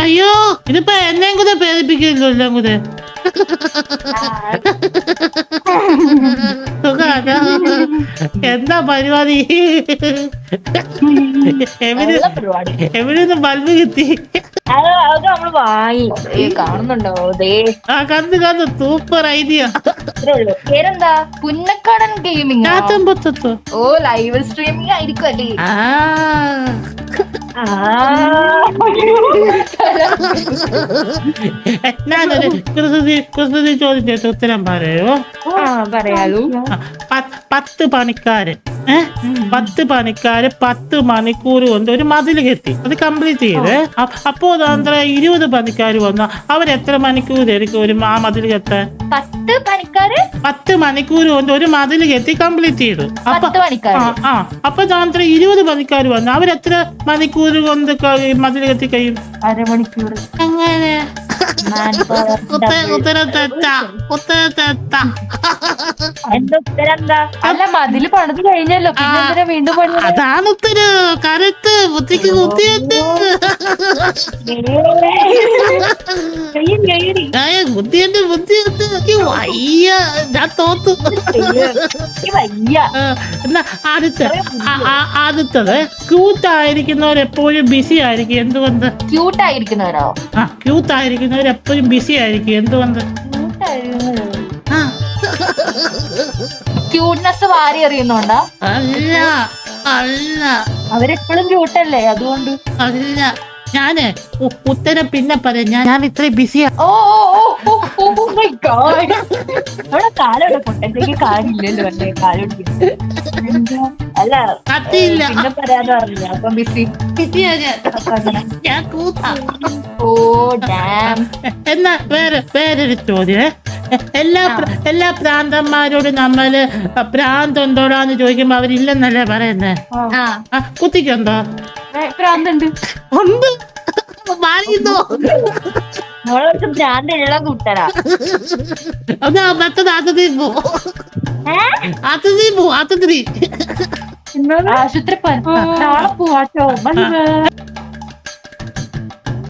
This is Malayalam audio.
അയ്യോ ഇതിപ്പോ എന്നെയും കൂടെ പേരിപ്പിക്കുമല്ലോ എല്ലാം കൂടെ. എന്താ പരിപാടി? എവിടെയൊന്നും ബൾബ് കിട്ടി? കാണുന്നുണ്ടോ? ആ കന്ന് കന്ന് സൂപ്പർ ഐഡിയ. പേരെന്താ? പുന്നക്കാടൻ ഗെയിമിംഗ് ഓ ലൈവ് സ്ട്രീമിംഗ് ആയിരിക്കും അല്ലേ. ഞാനൊരു കുസൃതി കുസൃതി ചോദിച്ചിട്ട് ഉത്തരം പറയോ. ആ പറയാലോ. പത്ത് പത്ത് പണിക്കാര് ഏ? പത്ത് പണിക്കാര് പത്ത് മണിക്കൂർ കൊണ്ട് ഒരു മതിൽ കെട്ടി. അത് കംപ്ലീറ്റ് ചെയ്ത്. അപ്പോ അത്ര ഇരുപത് പണിക്കാർ വന്ന. അവരെത്ര മണിക്കൂർ ആയിരിക്കും ഒരു ആ മതിൽ കെട്ടാൻ? പത്ത് പണിക്കാര്? പത്ത് മണിക്കൂർ കൊണ്ട് ഒരു മതിൽ കെട്ടി കംപ്ലീറ്റ് ചെയ്തു. അപ്പൊ ആ അപ്പൊ താന്ത്ര ഇരുപത് പണിക്കാർ വന്നു. അവരെത്ര മണിക്കൂർ കൊണ്ട് മതിൽ കെത്തി കഴിയും? അരമണിക്കൂർ അങ്ങനെ. ഉത്തര എന്താ അല്ല മതിൽ പണിത് കഴിഞ്ഞല്ലോ പിന്നെ. എന്തിനാ വീണ്ടും പണി അതാണ് ഉത്തരം കരുത്ത് ബുദ്ധിക്ക് ഏ, ബുദ്ധിയുണ്ട് ബുദ്ധിയുണ്ട് വയ്യ ഞാൻ തോത്തു. വയ്യ. എന്നാ അടുത്ത അടുത്തത് ക്യൂട്ട് ആയിരിക്കുന്നവർ എപ്പോഴും ബിസി ആയിരിക്കും. എന്തുകൊണ്ട്? ക്യൂട്ട് ആയിരിക്കുന്നവരോ ആ ക്യൂട്ട് ആയിരിക്കുന്നവർ എപ്പോഴും ബിസി ആയിരിക്കും. എന്തുകൊണ്ട്? ആ. ക്യൂട്ട്നെസ് വാരി അറിയുന്നുണ്ടോ അല്ല അല്ല. അവരെപ്പോഴും ക്യൂട്ടല്ലേ? അതുകൊണ്ട്. അല്ല. ഞാൻ ഉത്തരം പിന്നെ പറയാം. ഞാൻ ഞാൻ ഇത്രയും ബിസിയാ ഓ ഓ ഓ ഓ ഓ മൈ ഗോഡ് അവിടെ കാലോടെ പൊട്ടത്തേക്ക് കാലില്ലല്ലോ അല്ലേ? കാലോടി അല്ല കത്തിയില്ല പിന്നെ പറയാതെ പറഞ്ഞില്ല അപ്പൊ ബിസി ബിസിയാ ഞാൻ ഞാൻ കൂത്താ. ഓ ഡാം എന്നാ വേറെ വേറൊരു ചോദ്യം എല്ലാ എല്ലാ പ്രാന്തന്മാരോടും നമ്മൾ പ്രാന്ത് ഉണ്ടോടാന്ന് ചോദിക്കുമ്പോ അവരില്ലെന്നല്ലേ പറയുന്നേ? കുത്തിക്കുണ്ടോ? ഭ്രാന്തുണ്ട് ഉണ്ട് മാറിയുന്നോ നമ്മളൊക്കെ ഭ്രാന്തുള്ള കൂട്ടരാ എന്നാ മറ്റത് അതിഥി പോ. അതിഥി പോ അതിഥി ആശുപത്രി നാളെ പോവാട്ടോ